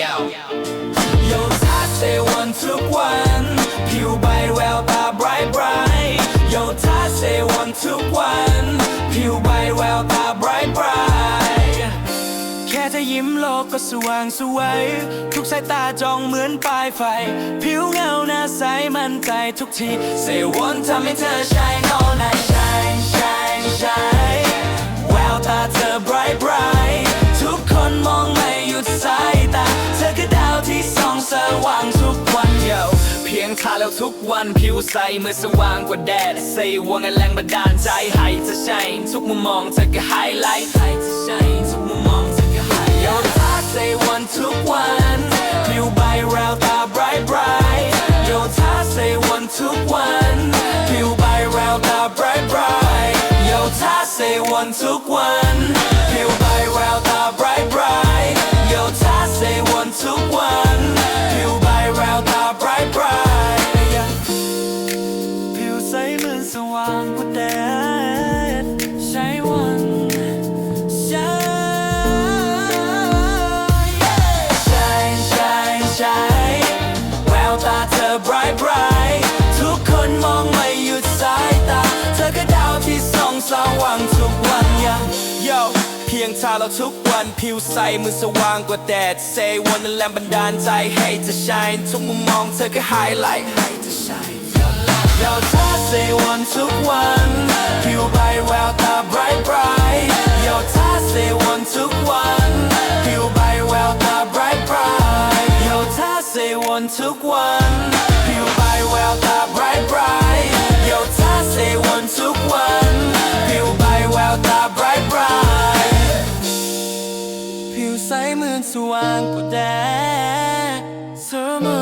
yo โยทัชเซวันทุกวัน ผิวใบแววตา bright bright โยทัชเซวันทุกวัน ผิวใบแววตา bright bright แค่จะยิ้มโลกก็สว่างสวย ทุกสายตาจ้องเหมือนปลายไฟ ผิวเงาหน้าใสมั่นใจทุกที เซวันทำให้เธอชาย ทาแล้วทุกวันผิวใสเมื่อสว่างกว่าแดด Say one แรงบันดาลใจให้เธอ shine ทุกมุมมองเธอก็ highlight ให้เธอ shine ทุกมุมมองเธอก็ highlight ยอมทัก say one ทุกวันผิวใบแววตา bright bright โยธา say one ทุกวันผิวใบแววตา bright bright โยธา say one ทุกวันผิวใบแววตา bright bright โยธา say one ทุกวัน สว่างกว่าแดดใช้วันใช้ Shine Shine Shine แววตาเธอ bright bright ทุกคนมองไม่หยุดสายตา เธอก็ดาวที่ส่องสว่างทุกวันยัง Yo เพียงทาเราทุกวันผิวใสมือสว่างกว่าแดด Say one นั่นแรงบันดาลใจให้เธอ shine ทุกมุมมองเธอก็ highlight ให้เธอ shine เรา ทุกวันผิวใบแววตา bright bright โยธาเซวันทุกวันผิวใบแววตา bright bright ผิวใสเหมือนสว่างกว่าแดดเสมอ